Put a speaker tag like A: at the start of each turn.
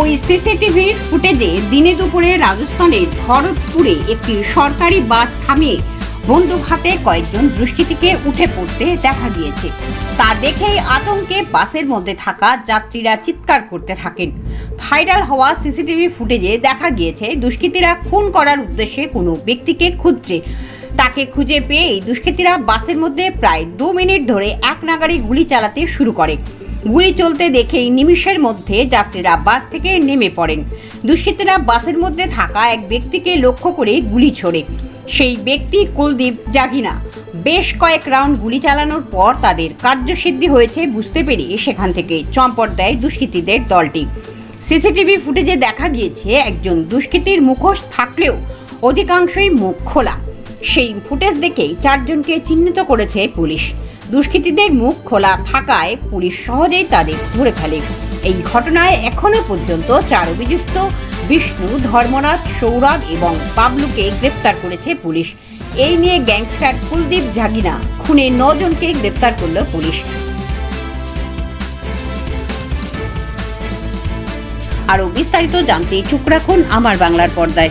A: ওই সিসিটিভি ফুটেজে দিনে দুপুরে রাজস্থানের ভরতপুরে একটি সরকারি বাস থামিয়ে বন্দুক হাতে কয়েকজন দুষ্কৃতীকে উঠে পড়তে দেখা গিয়েছে। তা দেখেই আতঙ্কে বাসের মধ্যে থাকা যাত্রীরা চিৎকার করতে থাকেন। ভাইরাল হওয়া সিসিটিভি ফুটেজে দেখা গিয়েছে, দুষ্কৃতীরা খুন করার উদ্দেশ্যে কোনো ব্যক্তিকে খুঁজছে। তাকে খুঁজে পেয়েই দুষ্কৃতীরা বাসের মধ্যে প্রায় দু মিনিট ধরে এক নাগাড়ি গুলি চালাতে শুরু করে। গুলি চলতে দেখেই নিমিষের মধ্যে যাত্রীরা বাস থেকে নেমে পড়েন। দুষ্কৃতীরা বাসের মধ্যে থাকা এক ব্যক্তিকে লক্ষ্য করে গুলি ছোড়ে। সেই ব্যক্তি কুলদীপ জাগিনা। বেশ কয়েক রাউন্ড গুলি চালানোর পর তাদের কার্যসিদ্ধি হয়েছে বুঝতে পেরে সেখান থেকে চম্পট দেয় দুষ্কৃতীদের দলটি। সিসিটিভি ফুটেজে দেখা গিয়েছে, একজন দুষ্কৃতীর মুখোশ থাকলেও অধিকাংশই মুখ খোলা। সেই ফুটেজ দেখেই চারজনকে চিহ্নিত করেছে পুলিশ। দুষ্কৃতীদের মুখ খোলা থাকায় পুলিশ সহজেই তাদের ধরে ফেলে। এই ঘটনায় এখনও পর্যন্ত চার অভিযুক্ত বিষ্ণু, ধর্মনাথ, সৌরভ এবং বাবলুকে গ্রেপ্তার করেছে পুলিশ। এই নিয়ে গ্যাংস্টার কুলদীপ জাগিনা খুনে নজনকে গ্রেপ্তার করল পুলিশ। আরও বিস্তারিত জানতে চোখ রাখুন আমার বাংলার পর্দায়।